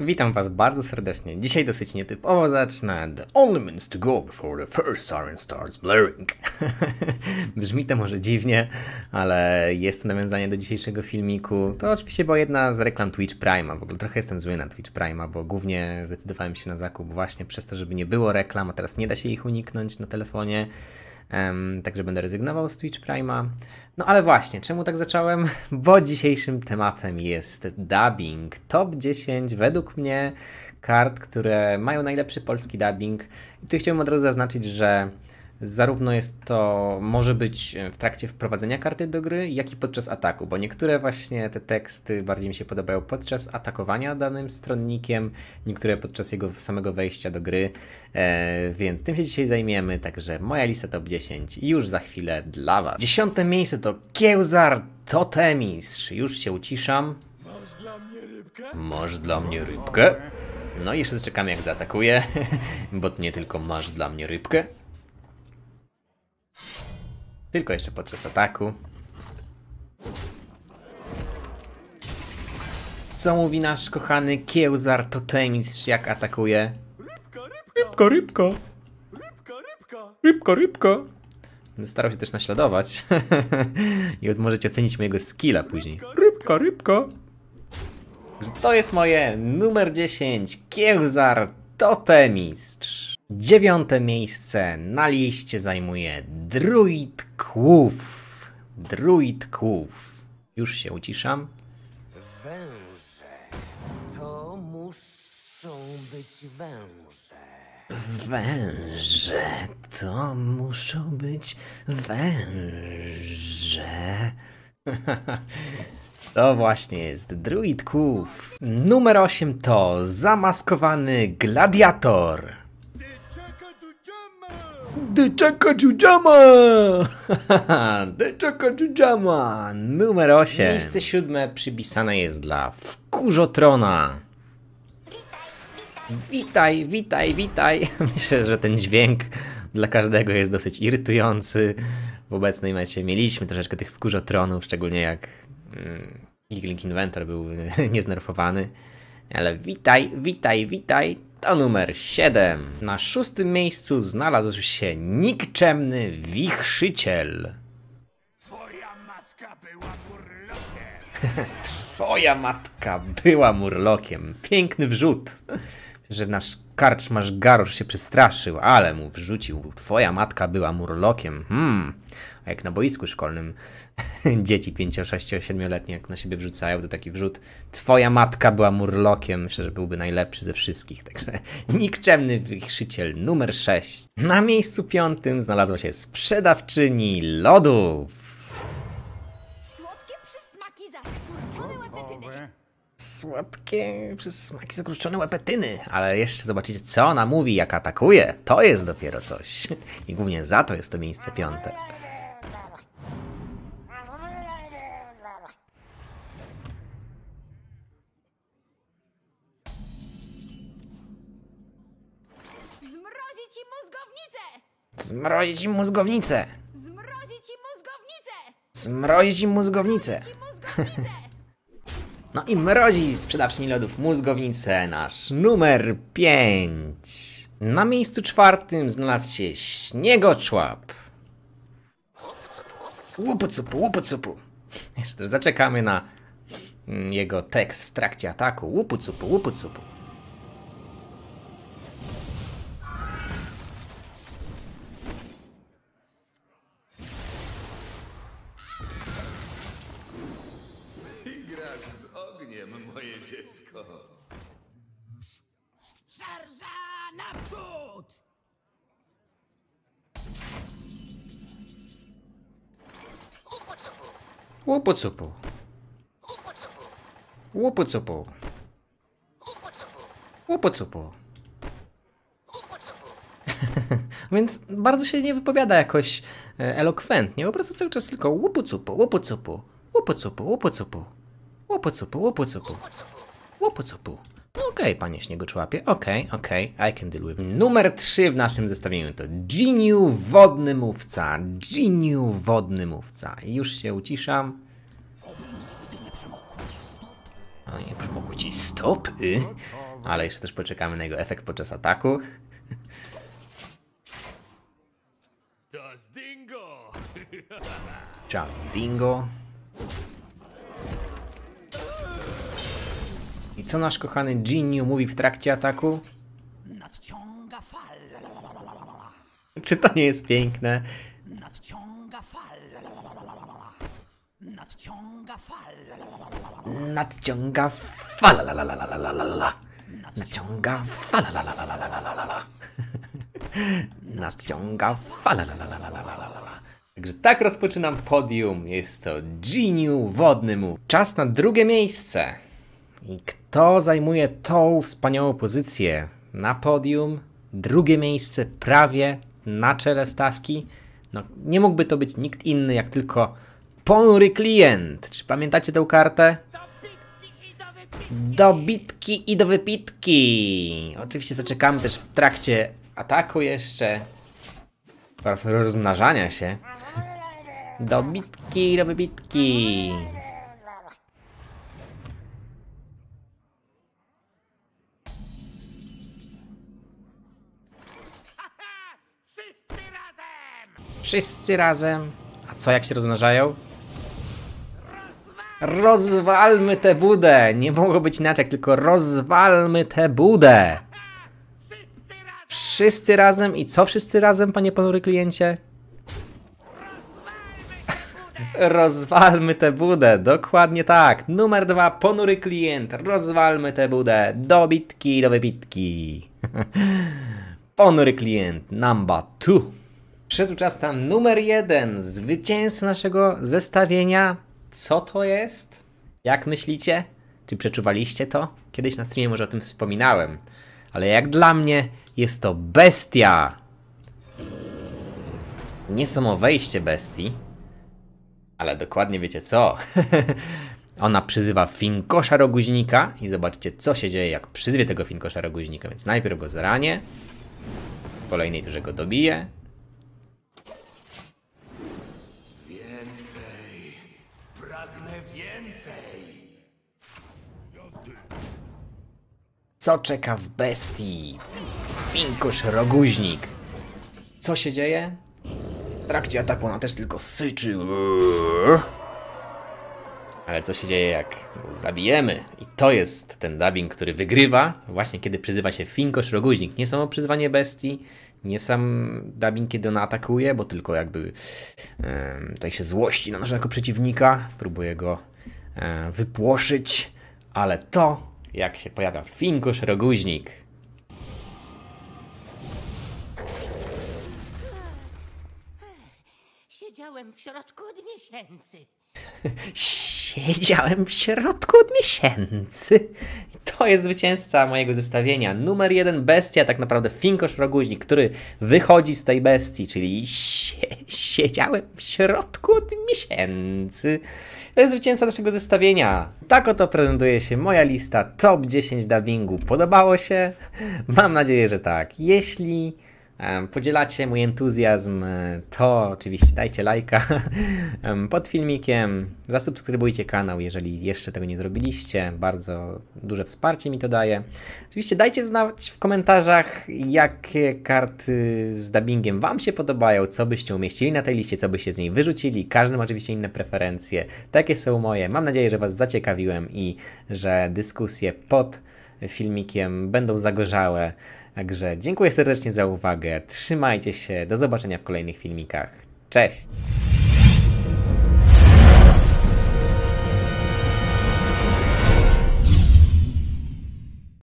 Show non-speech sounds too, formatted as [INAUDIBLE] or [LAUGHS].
Witam Was bardzo serdecznie. Dzisiaj dosyć nietypowo zacznę. The only minutes to go before the first siren starts blaring. [LAUGHS] Brzmi to może dziwnie, ale jest to nawiązanie do dzisiejszego filmiku. To oczywiście była jedna z reklam Twitch Prime'a. W ogóle trochę jestem zły na Twitch Prime'a, bo głównie zdecydowałem się na zakup właśnie przez to, żeby nie było reklam, a teraz nie da się ich uniknąć na telefonie. Także będę rezygnował z Twitch Prime'a. No ale właśnie, czemu tak zacząłem? [LAUGHS] Bo dzisiejszym tematem jest dubbing. Top 10 według mnie kart, które mają najlepszy polski dubbing. I tu chciałbym od razu zaznaczyć, że Zarówno jest to, może być w trakcie wprowadzenia karty do gry, jak i podczas ataku, bo niektóre właśnie te teksty bardziej mi się podobają podczas atakowania danym stronnikiem, niektóre podczas jego samego wejścia do gry, e, więc tym się dzisiaj zajmiemy, także moja lista top 10 już za chwilę dla Was. Dziesiąte miejsce to Kiełzar Totemistrz, już się uciszam. Masz dla mnie rybkę? Masz dla mnie rybkę? No i jeszcze czekamy jak zaatakuje, [LAUGHS] bo nie tylko masz dla mnie rybkę, tylko jeszcze podczas ataku. Co mówi nasz kochany Kiełzar Totemistrz jak atakuje? Rybka, rybka! Rybka, rybka! Rybka, rybka! Starał się też naśladować. [LAUGHS] I możecie ocenić mojego skilla później. Rybka, rybka! To jest moje numer 10. Kiełzar Totemistrz. Dziewiąte miejsce na liście zajmuje Druid Kłów. Druid Kłów. Już się uciszam. Węże to muszą być węże. Węże to muszą być węże. [LAUGHS] To właśnie jest Druid Kłów. Numer 8 to zamaskowany gladiator. Dyczaka Dżudżama! Dyczaka [LAUGHS] Dżudżama! Numer 8. Miejsce siódme przypisane jest dla Wkurzotrona. Witaj, witaj, witaj. [LAUGHS] Myślę, że ten dźwięk dla każdego jest dosyć irytujący. W obecnej mecie mieliśmy troszeczkę tych wkurzotronów, szczególnie jak mm, Link Inventor był [LAUGHS] nieznerfowany. Ale witaj, witaj, witaj. To numer 7. Na szóstym miejscu znalazł się nikczemny wichrzyciel. Twoja matka była murlokiem. [LAUGHS] Twoja matka była murlokiem. Piękny wrzut. Że nasz karczmarz Garosz się przestraszył, ale mu wrzucił. Twoja matka była murlokiem. Hmm. A jak na boisku szkolnym [LAUGHS] dzieci 5, 6, 7-letnie jak na siebie wrzucają, to taki wrzut. Twoja matka była murlokiem. Myślę, że byłby najlepszy ze wszystkich. Także [LAUGHS] nikczemny wichrzyciel numer 6. Na miejscu piątym znalazła się sprzedawczyni lodów. Słodkie przez smaki zakruszone łepetyny. Ale jeszcze zobaczycie, co ona mówi, jak atakuje. To jest dopiero coś. I głównie za to jest to miejsce piąte. Zmrozić ci mózgownicę! Zmrozić im mózgownicę! Zmrozić ci mózgownicę! Mózgownicę! Ci mózgownicę! No i mrozi sprzedawczyni lodów mózgownicę nasz numer 5. Na miejscu czwartym znalazł się śniegoczłap. Łupu cupu, łupu cupu. Jeszcze też zaczekamy na mm, jego tekst w trakcie ataku. Łupu cupu, łupu cupu. Łupu cupu. Łupu cupu. Łupu cupu. [LAUGHS] Więc bardzo się nie wypowiada jakoś e, elokwentnie, po prostu cały czas tylko łupu cupu, łupu cupu, łupu cupu, łupu Okej, panie śniegoczłapie, okej, okej, I can deal with. Numer 3 w naszym zestawieniu to Geniu Wodny Mówca. Geniu Wodny Mówca. Już się uciszam. ci stopy. Ale jeszcze też poczekamy na jego efekt podczas ataku. Czas dingo. co nasz kochany Ginyu mówi w trakcie ataku? Nadciąga fal. Czy to nie jest piękne? Nadciąga fal. Nadciąga fal. Nadciąga fal. Nadciąga fal. Nadciąga fal. Także tak rozpoczynam podium. Jest to Geniu wodny mu. Czas na drugie miejsce. I kto zajmuje tą wspaniałą pozycję na podium? Drugie miejsce prawie na czele stawki. No, nie mógłby to być nikt inny jak tylko ponury klient. Czy pamiętacie tę kartę? Do bitki i do wypitki. Oczywiście zaczekamy też w trakcie ataku jeszcze oraz rozmnażania się. Do bitki i do wypitki. Wszyscy razem. A co jak się rozmnażają? Rozwalmy tę budę! Nie mogło być inaczej, tylko rozwalmy tę budę! Wszyscy razem! Wszyscy razem i co wszyscy razem, panie ponury kliencie? Rozwalmy tę budę, dokładnie tak. Numer dwa, ponury klient. Rozwalmy tę budę. Do bitki, do wybitki. [LAUGHS] ponury klient, number two. Przyszedł czas na numer jeden, zwycięzca naszego zestawienia. Co to jest? Jak myślicie? Czy przeczuwaliście to? Kiedyś na streamie może o tym wspominałem. Ale jak dla mnie jest to bestia. Nie samo wejście bestii, ale dokładnie wiecie co. [LAUGHS] Ona przyzywa Finkosza Roguźnika i zobaczcie co się dzieje jak przyzwie tego Finkosza Roguźnika. Więc najpierw go zranię, w kolejnej turze go dobiję. Co czeka w bestii? Finkosz Roguźnik. Co się dzieje? W trakcie ataku ona też tylko syczy. Ale co się dzieje, jak zabijemy? I to jest ten dubbing, który wygrywa, właśnie kiedy przyzywa się Finkosz Roguźnik. Nie samo przyzwanie bestii, nie sam dubbing, kiedy ona atakuje, bo tylko jakby em, tutaj się złości na naszego przeciwnika, próbuje go e, wypłoszyć, ale to, jak się pojawia Finkosz Roguźnik, Siedziałem w środku od miesięcy. [LAUGHS] Siedziałem w środku od miesięcy. To jest zwycięzca mojego zestawienia. Numer jeden bestia, tak naprawdę Finkosz Roguźnik, który wychodzi z tej bestii, czyli sie siedziałem w środku od miesięcy. To jest zwycięzca naszego zestawienia. Tak oto prezentuje się moja lista top 10 dubbingu. Podobało się? Mam nadzieję, że tak. Jeśli podzielacie mój entuzjazm, e, to oczywiście dajcie lajka [LAUGHS] pod filmikiem, zasubskrybujcie kanał, jeżeli jeszcze tego nie zrobiliście. Bardzo duże wsparcie mi to daje. Oczywiście dajcie znać w komentarzach, jakie karty z dubbingiem Wam się podobają, co byście umieścili na tej liście, co byście z niej wyrzucili. Każdy ma oczywiście inne preferencje. Takie są moje. Mam nadzieję, że Was zaciekawiłem i że dyskusje pod filmikiem będą zagorzałe. Także dziękuję serdecznie za uwagę. Trzymajcie się. Do zobaczenia w kolejnych filmikach. Cześć!